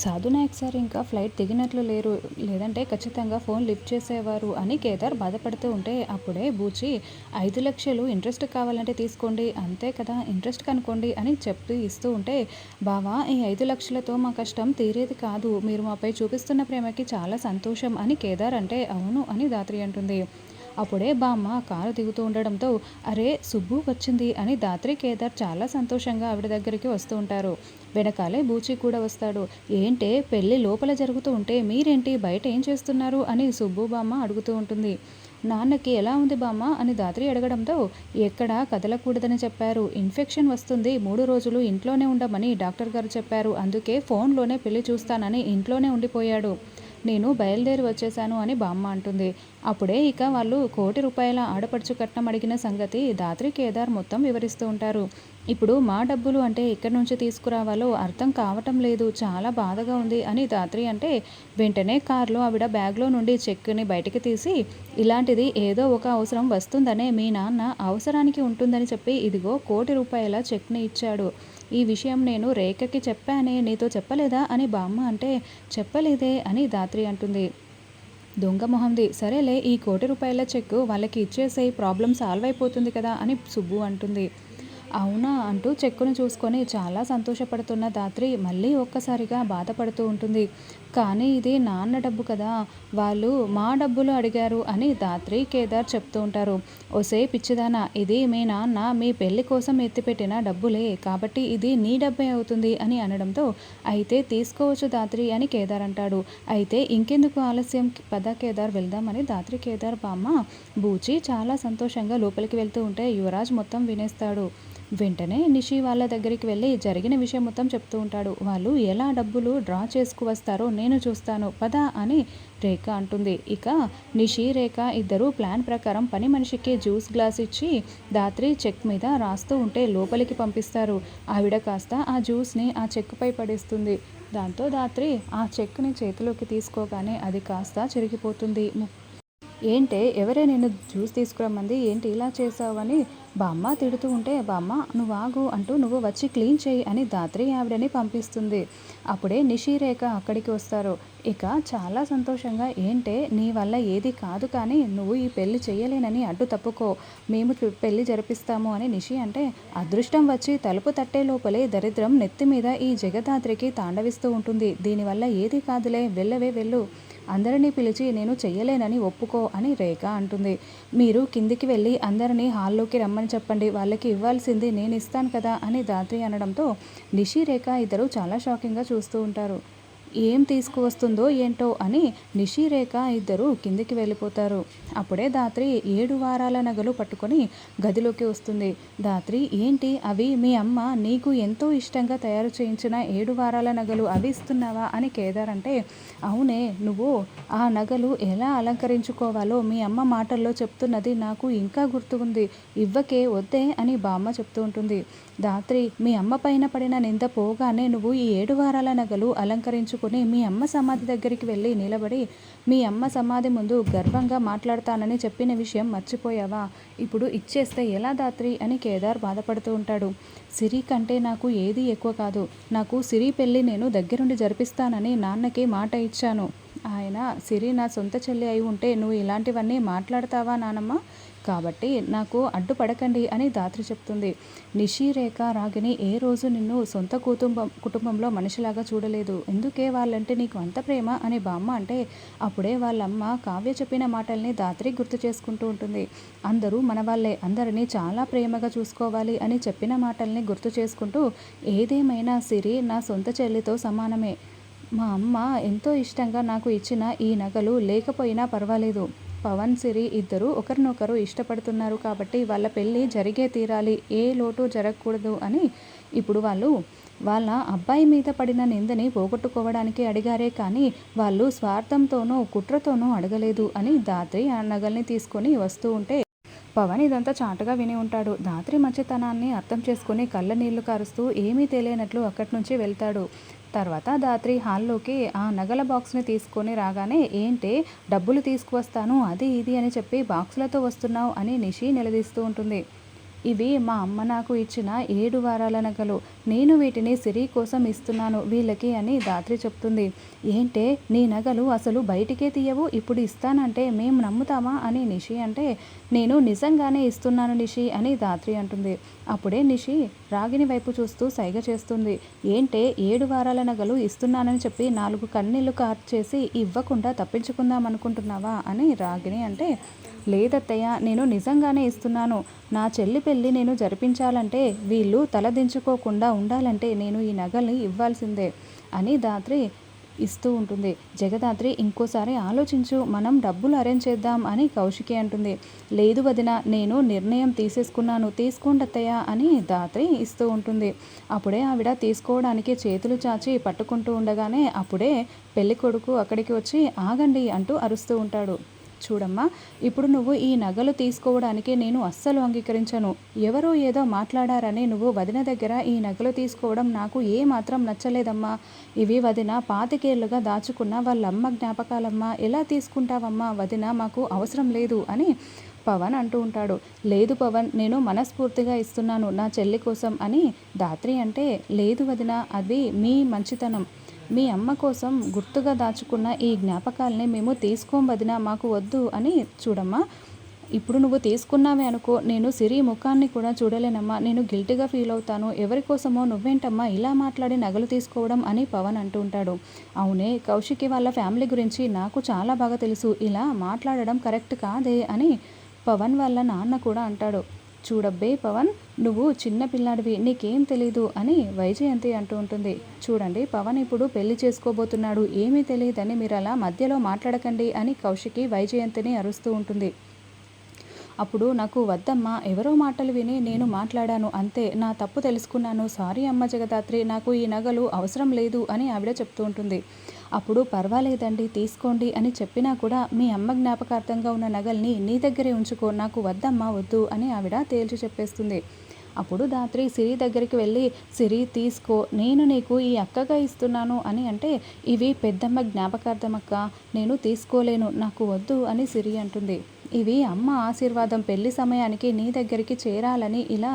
సాధునాయక్ sir ఇంకా flight దిగినట్లు లేరు. లేదంటే ఖచ్చితంగా ఫోన్ లిఫ్ట్ చేసేవారు అని కేదార్ బాధపడుతూ ఉంటే అప్పుడే బూచి ఐదు లక్షలు ఇంట్రెస్ట్ కావాలంటే తీసుకోండి అంతే కదా ఇంట్రెస్ట్ కనుకోండి అని చెప్తూ ఇస్తూ ఉంటే బావా ఈ ఐదు లక్షలతో మా కష్టం తీరేది కాదు మీరు మాపై చూపిస్తున్న ప్రేమకి చాలా సంతోషం అని కేదార్ అంటే అవును అని దాత్రి అంటుంది. అప్పుడే బామ్మ కారు దిగుతూ ఉండడంతో అరే సుబ్బు వచ్చింది అని దాత్రి కేదార్ చాలా సంతోషంగా ఆవిడ దగ్గరికి వస్తూ ఉంటారు. వెనకాలే బూచి కూడా వస్తాడు. ఏంటే పెళ్ళి లోపల జరుగుతూ ఉంటే మీరేంటి? బయట ఏం చేస్తున్నారు? అని సుబ్బు బామ్మ అడుగుతూ ఉంటుంది. నాన్నకి ఎలా ఉంది బామ్మ? అని దాత్రి అడగడంతో ఎక్కడా కదలకూడదని చెప్పారు. ఇన్ఫెక్షన్ వస్తుంది. మూడు రోజులు ఇంట్లోనే ఉండమని డాక్టర్ గారు చెప్పారు. అందుకే ఫోన్లోనే పెళ్ళి చూస్తానని ఇంట్లోనే ఉండిపోయాడు. నేను బయలుదేరి వచ్చేశాను అని బామ్మ అంటుంది. అప్పుడే ఇక వాళ్ళు కోటి రూపాయల ఆడపడుచు కట్నం అడిగిన సంగతి దాత్రి కేదార్ మొత్తం వివరిస్తూ ఉంటారు. ఇప్పుడు మా డబ్బులు అంటే ఎక్కడి నుంచి తీసుకురావాలో అర్థం కావటం లేదు. చాలా బాధగా ఉంది అని దాత్రి అంటే వెంటనే కారులో ఆవిడ బ్యాగ్లో నుండి చెక్ని బయటికి తీసి ఇలాంటిది ఏదో ఒక అవసరం వస్తుందనే మీ నాన్న అవసరానికి ఉంటుందని చెప్పి ఇదిగో కోటి రూపాయల చెక్ని ఇచ్చాడు. ఈ విషయం నేను రేఖకి చెప్పానే నీతో చెప్పలేదా? అని బామ్మ అంటే చెప్పలేదే అని దాత్రి అంటుంది. దొంగ మొహంది. సరేలే ఈ కోటి రూపాయల చెక్కు వాళ్ళకి ఇచ్చేసే ప్రాబ్లం సాల్వ్ అయిపోతుంది కదా అని సుబ్బు అంటుంది. అవునా అంటూ చెక్కును చూసుకొని చాలా సంతోషపడుతున్న దాత్రి మళ్ళీ ఒక్కసారిగా బాధపడుతూ ఉంటుంది. కానీ ఇది నాన్న డబ్బు కదా వాళ్ళు మా డబ్బులు అడిగారు అని దాత్రి కేదార్ చెప్తూ ఉంటారు. ఒసే పిచ్చిదానా ఇది మీ నాన్న మీ పెళ్ళి కోసం ఎత్తిపెట్టిన డబ్బులే కాబట్టి ఇది నీ డబ్బే అవుతుంది అని అనడంతో అయితే తీసుకోవచ్చు దాత్రి అని కేదార్ అంటాడు. అయితే ఇంకెందుకు ఆలస్యం? పద కేదార్ వెళ్దామని దాత్రి కేదార్ బామ్మ బూచి చాలా సంతోషంగా లోపలికి వెళ్తూ ఉంటే యువరాజ్ మొత్తం వినేస్తాడు. వెంటనే నిషి వాళ్ళ దగ్గరికి వెళ్ళి జరిగిన విషయం మొత్తం చెప్తూ ఉంటాడు. వాళ్ళు ఎలా డబ్బులు డ్రా చేసుకువస్తారో నేను చూస్తాను పద అని రేఖ అంటుంది. ఇక నిషి రేఖ ఇద్దరు ప్లాన్ ప్రకారం పని మనిషికి జ్యూస్ గ్లాస్ ఇచ్చి దాత్రి చెక్ మీద రాస్తూ ఉంటే లోపలికి పంపిస్తారు. ఆవిడ కాస్త ఆ జ్యూస్ని ఆ చెక్పై పడేస్తుంది. దాంతో దాత్రి ఆ చెక్ని చేతిలోకి తీసుకోగానే అది కాస్త చిరిగిపోతుంది. ఏంటే ఎవరే నేను జ్యూస్ తీసుకురమ్మంది ఏంటి ఇలా చేసావని బామ్మ తిడుతూ ఉంటే బామ్మ నువ్వు ఆగు అంటూ నువ్వు వచ్చి క్లీన్ చేయి అని దాత్రి ఆవిడని పంపిస్తుంది. అప్పుడే నిషిరేఖ అక్కడికి వస్తారు. ఇక చాలా సంతోషంగా ఏంటే నీ వల్ల ఏది కాదు కానీ నువ్వు ఈ పెళ్ళి చేయలేనని అడ్డు తప్పుకో. మేము పెళ్ళి జరిపిస్తాము అని నిషి అంటే అదృష్టం వచ్చి తలుపు తట్టే లోపలే దరిద్రం నెత్తి మీద ఈ జగదాత్రికి తాండవిస్తూ ఉంటుంది. దీనివల్ల ఏది కాదులే వెళ్ళవే వెళ్ళు. అందరినీ పిలిచి నేను చెయ్యలేనని ఒప్పుకో అని రేఖ అంటుంది. మీరు కిందికి వెళ్ళి అందరినీ హాల్లోకి రమ్మని చెప్పండి. వాళ్ళకి ఇవ్వాల్సింది నేను ఇస్తాను కదా అని దాత్రి అనడంతో నిషి రేఖ ఇద్దరు చాలా షాకింగ్గా చూస్తూ ఉంటారు. ఏం తీసుకువస్తుందో ఏంటో అని నిషిరేఖ ఇద్దరు కిందికి వెళ్ళిపోతారు. అప్పుడే దాత్రి ఏడు వారాల నగలు పట్టుకొని గదిలోకి వస్తుంది. దాత్రి ఏంటి అవి? మీ అమ్మ నీకు ఎంతో ఇష్టంగా తయారు చేయించిన ఏడు వారాల నగలు అవి ఇస్తున్నావా? అని కేదార్ అంటే అవునే నువ్వు ఆ నగలు ఎలా అలంకరించుకోవాలో మీ అమ్మ మాటల్లో చెప్తున్నది నాకు ఇంకా గుర్తుకుంది ఇవ్వకే వద్దే అని బామ్మ చెప్తూ ఉంటుంది. దాత్రి మీ అమ్మ పైన పడిన నింద పోగానే నువ్వు ఈ ఏడు వారాల నగలు పట్టుకుని మీ అమ్మ సమాధి దగ్గరికి వెళ్ళి నిలబడి మీ అమ్మ సమాధి ముందు గర్వంగా మాట్లాడతానని చెప్పిన విషయం మర్చిపోయావా? ఇప్పుడు ఇచ్చేస్తే ఎలా దాత్రి అని కేదార్ బాధపడుతూ ఉంటాడు. సిరి కంటే నాకు ఏది ఎక్కువ కాదు. నాకు సిరి పెళ్ళి నేను దగ్గరుండి జరిపిస్తానని నాన్నకి మాట ఇచ్చాను. ఆయన సిరి నా సొంత చెల్లి అయి ఉంటే నువ్వు ఇలాంటివన్నీ మాట్లాడతావా నానమ్మ? కాబట్టి నాకు అడ్డుపడకండి అని దాత్రి చెప్తుంది. నిషిరేఖ రాగిని ఏ రోజు నిన్ను సొంత కుటుంబం కుటుంబంలో మనిషిలాగా చూడలేదు. ఎందుకే వాళ్ళంటే నీకు అంత ప్రేమ అని బామ్మ అంటే అప్పుడే వాళ్ళమ్మ కావ్య చెప్పిన మాటల్ని దాత్రి గుర్తు చేసుకుంటూ ఉంటుంది. అందరూ మన వాళ్ళే అందరినీ చాలా ప్రేమగా చూసుకోవాలి అని చెప్పిన మాటల్ని గుర్తు చేసుకుంటూ ఏదేమైనా సిరి నా సొంత చెల్లితో సమానమే. మా అమ్మ ఎంతో ఇష్టంగా నాకు ఇచ్చిన ఈ నగలు లేకపోయినా పర్వాలేదు. పవన్ సిరి ఇద్దరు ఒకరినొకరు ఇష్టపడుతున్నారు కాబట్టి వాళ్ళ పెళ్ళి జరిగే తీరాలి. ఏ లోటు జరగకూడదు అని ఇప్పుడు వాళ్ళు వాళ్ళ అబ్బాయి మీద పడిన నిందని పోగొట్టుకోవడానికి అడిగారే కానీ వాళ్ళు స్వార్థంతోనూ కుట్రతోనూ అడగలేదు అని దాత్రి ఆ నగల్ని తీసుకొని వస్తూ ఉంటే పవన్ ఇదంతా చాటుగా విని ఉంటాడు. దాత్రి మంచితనాన్ని అర్థం చేసుకుని కళ్ళ నీళ్ళు కారుస్తూ ఏమీ తెలియనట్లు అక్కడి నుంచి వెళ్తాడు. తర్వాత దాత్రి హాల్లోకి ఆ నగల బాక్స్ని తీసుకొని రాగానే ఏంటి డబ్బులు తీసుకువస్తాను అది ఇది అని చెప్పి బాక్సులతో వస్తున్నావు అని నిషి నిలదీస్తూ ఉంటుంది. ఇవి మా అమ్మ నాకు ఇచ్చిన ఏడు వారాల నగలు నేను వీటిని సిరి కోసం ఇస్తున్నాను వీళ్ళకి అని దాత్రి చెప్తుంది. ఏంటే నీ నగలు అసలు బయటికే తీయవు ఇప్పుడు ఇస్తానంటే మేము నమ్ముతామా అని నిషి అంటే నేను నిజంగానే ఇస్తున్నాను నిషి అని దాత్రి అంటుంది. అప్పుడే నిషి రాగిని వైపు చూస్తూ సైగ చేస్తుంది. ఏంటే ఏడు వారాల నగలు ఇస్తున్నానని చెప్పి నాలుగు కన్నీళ్ళు కార్చేసి ఇవ్వకుండా తప్పించుకుందాం అనుకుంటున్నావా అని రాగిని అంటే లేదత్తయ్య నేను నిజంగానే ఇస్తున్నాను. నా చెల్లి పెళ్ళి నేను జరిపించాలంటే వీళ్ళు తలదించుకోకుండా ఉండాలంటే నేను ఈ నగల్ని ఇవ్వాల్సిందే అని దాత్రి ఇస్తూ ఉంటుంది. జగదాత్రి ఇంకోసారి ఆలోచించు మనం డబ్బులు అరేంజ్ చేద్దాం అని కౌశికి అంటుంది. లేదు వదిన నేను నిర్ణయం తీసేసుకున్నాను తీసుకోండి అత్తయ్య అని దాత్రి ఇస్తూ ఉంటుంది. అప్పుడే ఆవిడ తీసుకోవడానికి చేతులు చాచి పట్టుకుంటూ ఉండగానే అప్పుడే పెళ్ళికొడుకు అక్కడికి వచ్చి ఆగండి అంటూ అరుస్తూ ఉంటాడు. చూడమ్మా. ఇప్పుడు నువ్వు ఈ నగలు తీసుకోవడానికి నేను అస్సలు అంగీకరించను. ఎవరో ఏదో మాట్లాడారని నువ్వు వదిన దగ్గర ఈ నగలు తీసుకోవడం నాకు ఏ మాత్రం నచ్చలేదమ్మా. ఇవి వదిన పాతికేళ్ళుగా దాచుకున్న వాళ్ళమ్మ జ్ఞాపకాలమ్మా. ఎలా తీసుకుంటావమ్మా వదిన? మాకు అవసరం లేదు అని పవన్ అంటూ ఉంటాడు. లేదు పవన్ నేను మనస్ఫూర్తిగా ఇస్తున్నాను నా చెల్లి కోసం అని దాత్రి అంటే లేదు వదిన అది మీ మంచితనం. మీ అమ్మ కోసం గుర్తుగా దాచుకున్న ఈ జ్ఞాపకాలని మేము తీసుకోం మాకు వద్దు అని చూడమ్మా. ఇప్పుడు నువ్వు తీసుకున్నావే అనుకో నేను సిరి ముఖాన్ని కూడా చూడలేనమ్మా. నేను గిల్టీగా ఫీల్ అవుతాను. ఎవరి కోసమో నువ్వేంటమ్మా ఇలా మాట్లాడి నగలు తీసుకోవడం అని పవన్ అంటూ ఉంటాడు. అవునే కౌశికి వాళ్ళ ఫ్యామిలీ గురించి నాకు చాలా బాగా తెలుసు. ఇలా మాట్లాడడం కరెక్ట్ కాదే అని పవన్ వాళ్ళ నాన్న కూడా అంటాడు. చూడబ్బే పవన్ నువ్వు చిన్న పిల్లాడివి నీకేం తెలీదు అని వైజయంతి అంటూ ఉంటుంది. చూడండి పవన్ ఇప్పుడు పెళ్ళి చేసుకోబోతున్నాడు ఏమీ తెలియదని మీరు అలా మధ్యలో మాట్లాడకండి అని కౌశికి వైజయంతిని అరుస్తూ ఉంటుంది. అప్పుడు నాకు వద్దమ్మా ఎవరో మాటలు విని నేను మాట్లాడాను అంతే నా తప్పు తెలుసుకున్నాను సారీ అమ్మ జగదాత్రి నాకు ఈ నగలు అవసరం లేదు అని ఆవిడ చెప్తూ ఉంటుంది. అప్పుడు పర్వాలేదండి తీసుకోండి అని చెప్పినా కూడా మీ అమ్మ జ్ఞాపకార్థంగా ఉన్న నగల్ని నీ దగ్గరే ఉంచుకో నాకు వద్దమ్మా వద్దు అని ఆవిడ తేల్చి చెప్పేస్తుంది. అప్పుడు దాత్రి సిరి దగ్గరికి వెళ్ళి సిరి తీసుకో నేను నీకు ఈ అక్కగా ఇస్తున్నాను అని అంటే ఇవి పెద్దమ్మ జ్ఞాపకార్థమక్క నేను తీసుకోలేను నాకు వద్దు అని సిరి అంటుంది. ఇవి అమ్మ ఆశీర్వాదం పెళ్ళి సమయానికి నీ దగ్గరికి చేరాలని ఇలా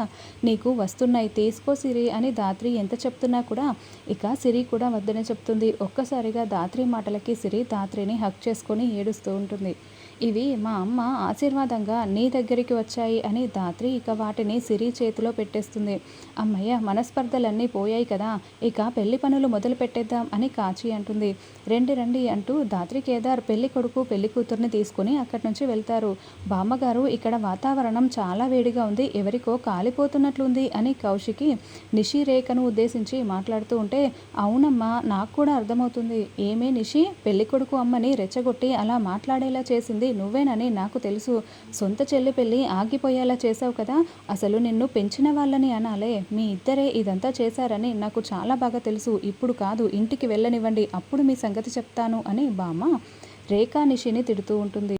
నీకు వస్తున్నాయి. తీసుకో సిరి అని దాత్రి ఎంత చెప్తున్నా కూడా ఇక సిరి కూడా వద్దనే చెప్తుంది. ఒక్కసారిగా దాత్రి మాటలకి సిరి దాత్రిని హక్ చేసుకొని ఏడుస్తూ ఉంటుంది. ఇవి మా అమ్మ ఆశీర్వాదంగా నీ దగ్గరికి వచ్చాయి అని దాత్రి ఇక వాటిని సిరి చేతిలో పెట్టేస్తుంది. అమ్మయ్య మనస్పర్ధలన్నీ పోయాయి కదా ఇక పెళ్ళి పనులు మొదలు పెట్టేద్దాం అని కాచి అంటుంది. రండి రండి అంటూ దాత్రి కేదార్ పెళ్ళి కొడుకు పెళ్ళి కూతుర్ని తీసుకుని అక్కడి నుంచి వెళ్తారు. బామ్మగారు ఇక్కడ వాతావరణం చాలా వేడిగా ఉంది ఎవరికో కాలిపోతున్నట్లుంది అని కౌశికి నిషి రేఖను ఉద్దేశించి మాట్లాడుతూ ఉంటే అవునమ్మా నాకు కూడా అర్థమవుతుంది. ఏమే నిషి? పెళ్ళి కొడుకు అమ్మని రెచ్చగొట్టి అలా మాట్లాడేలా చేసింది చేసింది నువ్వేనని నాకు తెలుసు. సొంత చెల్లి పెళ్ళి ఆగిపోయేలా చేసావు కదా. అసలు నిన్ను పెంచిన వాళ్ళని అనాలే. మీ ఇద్దరే ఇదంతా చేశారని నాకు చాలా బాగా తెలుసు. ఇప్పుడు కాదు ఇంటికి వెళ్ళనివ్వండి. అప్పుడు మీ సంగతి చెప్తాను అని బామ్మ రేఖా నిషిని తిడుతూ ఉంటుంది.